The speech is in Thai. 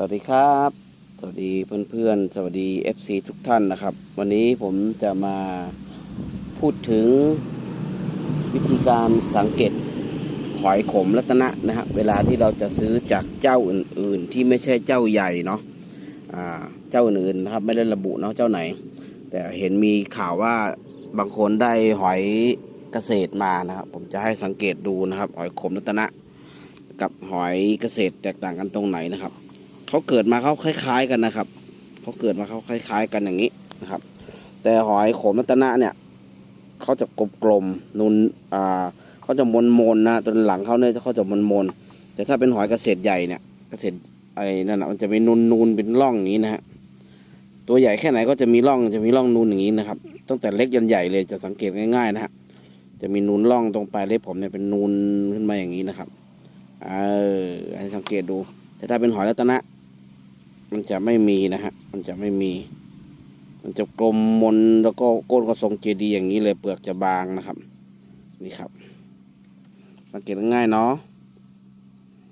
สวัสดีครับ สวัสดีเพื่อนๆ สวัสดี FC ทุกท่านนะครับ วันนี้ผมจะมาพูดถึงวิธีการสังเกตหอยขมรัตนะนะฮะเวลาที่เราจะซื้อจากเจ้าอื่นๆ ที่ไม่ใช่เจ้าใหญ่เนาะอ่าเจ้าอื่นๆนะครับ ไม่ได้ระบุเนาะเจ้าไหน แต่เห็นมีข่าวว่าบางคนได้หอยเกษตรมานะครับ ผมจะให้สังเกตดูนะครับ หอยขมรัตนะ กับหอยเกษตรแตกต่างกันตรงไหนนะครับ เขาเกิดมาเขาคล้าย ๆกันนะครับเขาเกิดมาเขาคล้าย ๆ กันอย่างนี้นะครับ แต่หอยโขมรัตนะเนี่ยเขาจะกลมๆนุนอ่าเขาจะมนมนนะตอนหลังเขาเนี่ยเขาจะมนมนแต่ถ้าเป็นหอยเกษตรใหญ่เนี่ย เกษตรไอ้นั่นนะมันจะเป็นนูนนูนเป็นร่องอย่างนี้นะฮะตัวใหญ่แค่ไหนก็จะมีร่องจะมีร่องนูนอย่างนี้นะครับตั้งแต่เล็กยันใหญ่เลยจะสังเกตง่ายๆนะฮะจะมีนูนร่องตรงปลายเล็บผมเนี่ยเป็นนูนขึ้นมาอย่างนี้นะครับ เออให้สังเกตดู แต่ถ้าเป็นหอยรัตนะ มันจะไม่มีนะฮะ มันจะไม่มี มันจะกลมมนแล้วก็ก้นก็ทรงเจดีย์อย่างนี้เลยเปลือกจะบางนะครับ นี่ครับสังเกตง่ายเนาะ